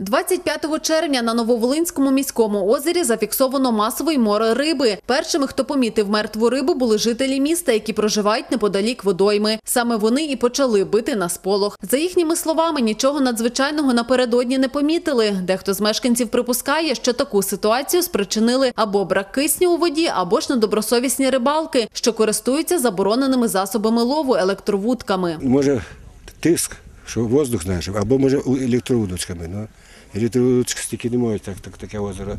25 червня на Нововолинському міському озері зафіксовано масовий море риби. Першими, хто помітив мертву рибу, були жителі міста, які проживають неподалік водойми. Саме вони і почали бити на сполох. За їхніми словами, нічого надзвичайного напередодні не помітили. Дехто з мешканців припускає, що таку ситуацію спричинили або брак кисню у воді, або ж недобросовісні рибалки, що користуються забороненими засобами лову електровудками. Може тиск, що воздух знаєш, або може електровудочками. Ну, електровудочки стільки не можуть так, так, таке озеро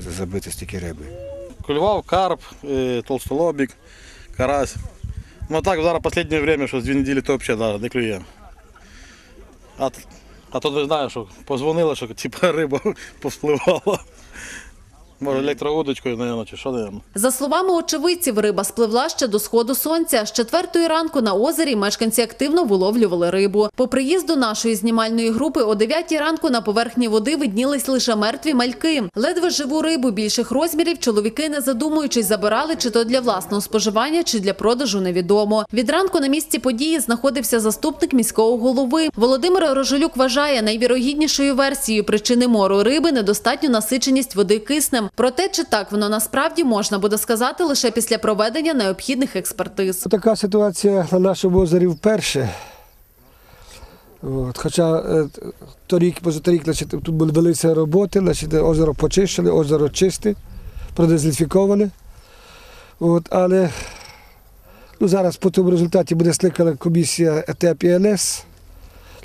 забити стільки риби. Клював карп, е, толстолобік, карась. Ну так зараз останнє время, що з дві неділі то взагалі не клює. А, а то не знаю, що позвонили, що типа риба повпливала. Може електровудочкою, наверное, чи що наверное. За словами очевидців, риба спливла ще до сходу сонця. З четвертої ранку на озері мешканці активно виловлювали рибу. По приїзду нашої знімальної групи о 9 ранку на поверхні води виднілись лише мертві мальки. Ледве живу рибу більших розмірів чоловіки, не задумуючись, забирали чи то для власного споживання, чи для продажу невідомо. Від ранку на місці події знаходився заступник міського голови. Володимир Рожелюк вважає найвірогіднішою версією причини мору риби недостатню насиченість води киснем. Проте, чи так воно насправді можна буде сказати лише після проведення необхідних експертиз. Така ситуація на нашому озері вперше. От, хоча е, торік, позаторік, значить, тут були велися роботи, значить, озеро почищили, озеро чисте, продезінфіковане. От, але ну, зараз по тому результаті буде скликана комісія ЕТЕП і НС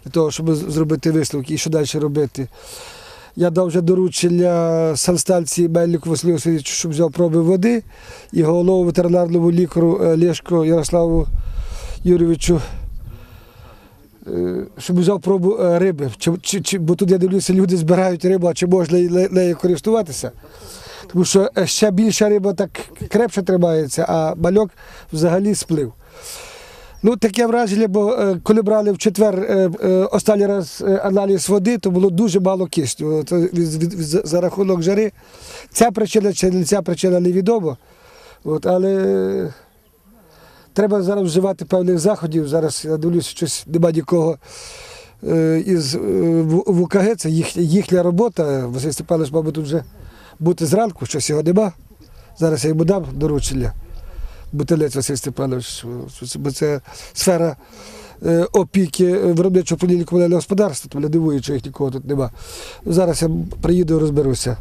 для того, щоб зробити висновки і що далі робити. Я дав вже доручення санстанції Мельнику Василю Васильовичу, щоб взяв проби води і головному ветеринарному лікару е, Лєшко Ярославу Юрійовичу, е, щоб взяв пробу е, риби. Чи, чи, чи, бо тут я дивлюся, люди збирають рибу, а чи можна нею користуватися. Тому що ще більша риба так крепше тримається, а мальок взагалі сплив. Ну, таке враження, бо е, коли брали в четвер е, е, останній раз аналіз води, то було дуже мало кисню. За- рахунок жари. Ця причина чи не ця причина невідомо. От, але треба зараз вживати певних заходів. Зараз я дивлюся, щось нема нікого із В- ВУКГ, це їх, їхня робота. Василь Степанович, мабуть, тут вже бути зранку, щось його нема. Зараз я йому дам доручення. Бутилець Василь Степанович, бо це сфера е, опіки виробничого управління комунального господарства, тому не дивуючи, їх нікого тут нема. Зараз я приїду і розберуся.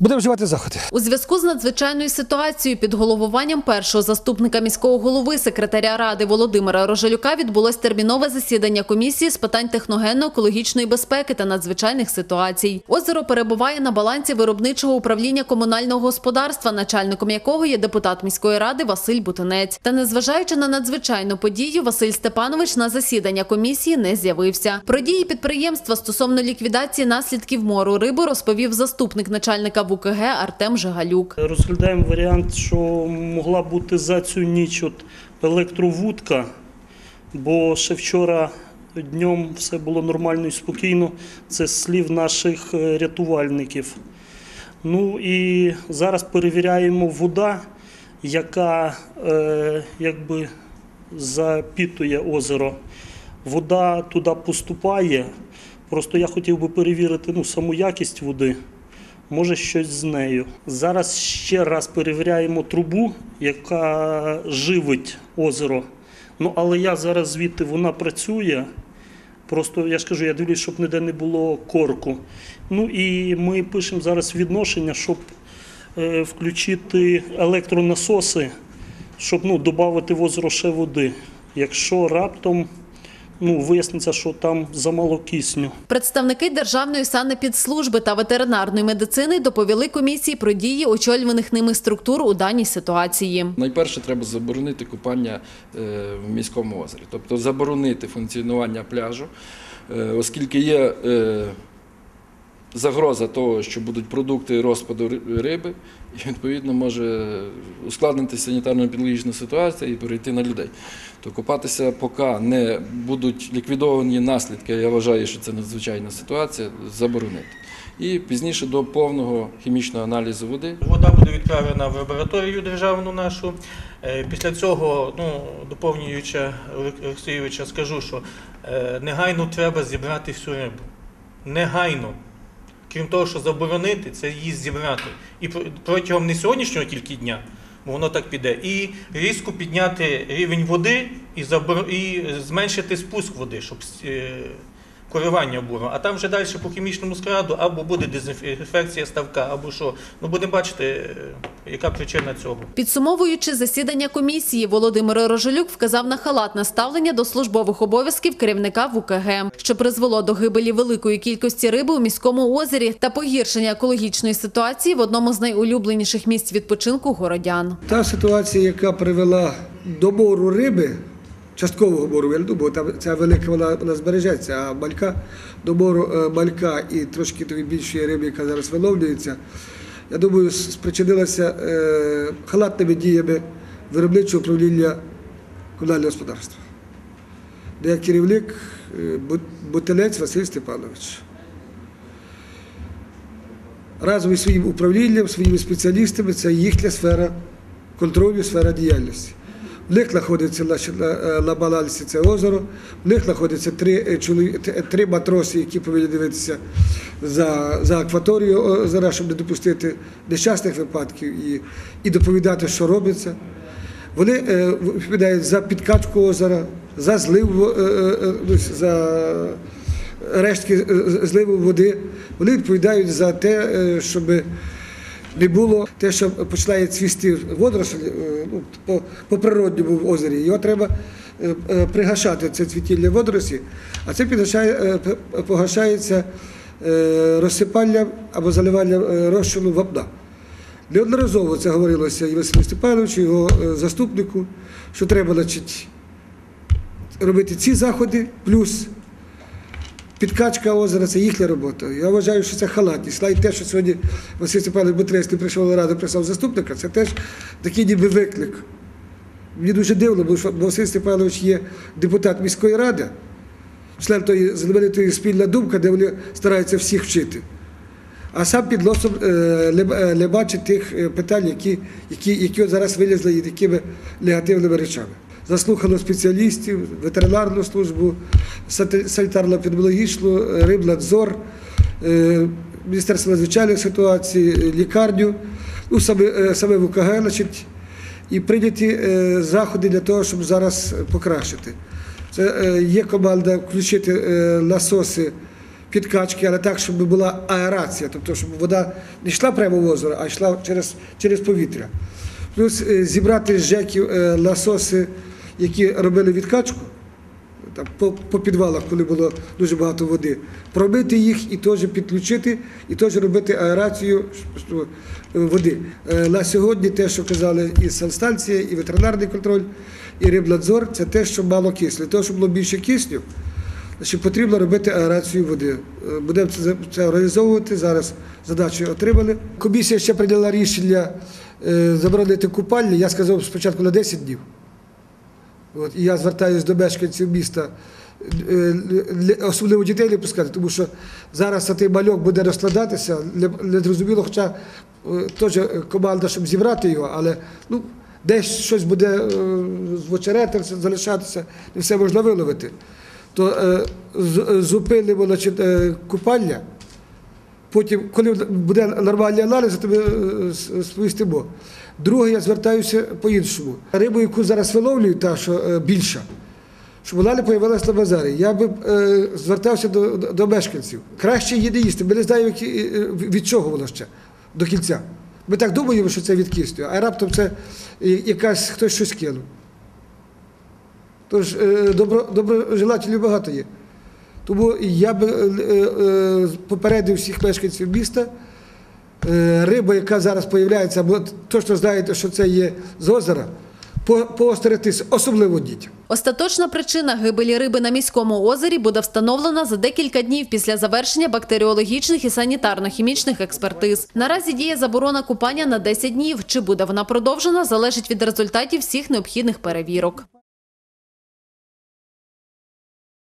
Будемо вживати заходи. У зв'язку з надзвичайною ситуацією під головуванням першого заступника міського голови секретаря ради Володимира Рожелюка відбулось термінове засідання комісії з питань техногенно-екологічної безпеки та надзвичайних ситуацій. Озеро перебуває на балансі виробничого управління комунального господарства, начальником якого є депутат міської ради Василь Бутинець. Та незважаючи на надзвичайну подію, Василь Степанович на засідання комісії не з'явився. Про дії підприємства стосовно ліквідації наслідків мору риби розповів заступник начальника ВУКГ Артем Жигалюк. Розглядаємо варіант, що могла бути за цю ніч от електровудка, бо ще вчора днем все було нормально і спокійно. Це слів наших е, рятувальників. Ну і зараз перевіряємо вода, яка е, якби запітує озеро. Вода туди поступає. Просто я хотів би перевірити ну, саму якість води може щось з нею. Зараз ще раз перевіряємо трубу, яка живить озеро. Ну, але я зараз звідти вона працює. Просто я ж кажу, я дивлюсь, щоб ніде не було корку. Ну і ми пишемо зараз відношення, щоб е, включити електронасоси, щоб ну, додати в озеро ще води. Якщо раптом ну, виясниться, що там замало кисню. Представники Державної санепідслужби та ветеринарної медицини доповіли комісії про дії очолюваних ними структур у даній ситуації. Найперше треба заборонити купання е, в міському озері, тобто заборонити функціонування пляжу, е, оскільки є е, загроза того, що будуть продукти розпаду риби, і відповідно може ускладнитися санітарно-підлогічна ситуація і перейти на людей. То купатися, поки не будуть ліквідовані наслідки, я вважаю, що це надзвичайна ситуація, заборонити. І пізніше до повного хімічного аналізу води Вода буде відправлена в лабораторію державну нашу. Е, Після цього, ну, доповнюючи Олексійовича, скажу, що е, негайно треба зібрати всю рибу. негайно, крім того, що заборонити, це її зібрати. І пр- протягом не сьогоднішнього тільки дня, бо воно так піде, і різко підняти рівень води і, забор... і зменшити спуск води, щоб коливання було. А там вже далі по хімічному складу або буде дезінфекція ставка, або що. Ну будемо бачити, е, яка причина цього. Підсумовуючи засідання комісії, Володимир Рожелюк вказав на халатне ставлення до службових обов'язків керівника ВУКГ, що призвело до гибелі великої кількості риби у міському озері та погіршення екологічної ситуації в одному з найулюбленіших місць відпочинку городян. Та ситуація, яка привела до бору риби, часткового бору, я не думаю, там ця велика вона, вона збережеться, а малька до бору е, малька і трошки тої більшої риби, яка зараз виловлюється, я думаю, спричинилася е, халатними діями виробничого управління комунального господарства, де як керівник е, Бутилець Василь Степанович. разом із своїм управлінням, своїми спеціалістами це їхня сфера контролю, сфера діяльності. В них знаходиться на, на, е, на балансі це озеро, в них знаходяться три, е, три матроси, які повинні дивитися за, за акваторією озера, щоб не допустити нещасних випадків і, і доповідати, що робиться. Вони е, відповідають за підкачку озера, за злив, е, е, е, за рештки е, зливу води. Вони відповідають за те, е, щоб не було те, що починає цвісти водоросль е, ну, по, по природньому в озері. Його треба е, е, пригашати це цвітіння водоросі, а це погашається розсипанням або заливанням розчину вапна. Неодноразово це говорилося і Василю Степановичу, його заступнику, що треба значить, робити ці заходи, плюс підкачка озера це їхня робота. Я вважаю, що це халатність. Навіть те, що сьогодні Василь Степанович Бутрецький прийшов на раду, прислав заступника, це теж такий ніби виклик. Мені дуже дивно, бо Василь Степанович є депутат міської ради, член тої знаменитої спільна думка, де вони стараються всіх вчити. А сам під носом е, не, е, бачить тих е, питань, які, які, які зараз вилізли і такими негативними речами. Заслухано спеціалістів, ветеринарну службу, санітарно-епідеміологічну, е, рибнадзор, е, Міністерство надзвичайних ситуацій, е, лікарню, ну, саме, саме ВКГ, значить, і прийняті заходи для того, щоб зараз покращити. Це є команда включити насоси підкачки, але так, щоб була аерація, тобто, щоб вода не йшла прямо в озеро, а йшла через, через повітря. Плюс зібрати з ЖЕКів насоси, які робили відкачку, там, по, по підвалах, коли було дуже багато води, пробити їх і теж підключити, і теж робити аерацію е, води. Е, На сьогодні те, що казали і санстанція, і ветеринарний контроль, і рибнадзор, це те, що мало кисню. Того, щоб було більше кисню, значить, потрібно робити аерацію води. Е, Будемо це, це організовувати. Зараз задачі отримали. Комісія ще прийняла рішення заборонити купальні. Я сказав спочатку на 10 днів. От, і я звертаюся до мешканців міста, е, особливо дітей не пускати, тому що зараз цей мальок буде розкладатися, не, зрозуміло, хоча е, теж команда, щоб зібрати його, але ну, десь щось буде е, з очеретом залишатися, не все можна виловити. То е, зупинимо значить, е, купання. Потім, коли буде нормальний аналіз, то ми е, сповістимо. Друге, я звертаюся по-іншому. Рибу, яку зараз виловлюють, та що е, більша, щоб вона не з'явилася на базарі. Я би е, звертався до, до, мешканців. Краще її не їсти. Ми не знаємо, від чого воно ще до кінця. Ми так думаємо, що це від кістю, а раптом це якась хтось щось кинув. Тож добро, доброжелателів багато є. Тому я би е, е, попередив всіх мешканців міста. Е, Риба, яка зараз з'являється, або точно знаєте, що це є з озера, по- особливо дітям. Остаточна причина гибелі риби на міському озері буде встановлена за декілька днів після завершення бактеріологічних і санітарно-хімічних експертиз. Наразі діє заборона купання на 10 днів. Чи буде вона продовжена, залежить від результатів всіх необхідних перевірок.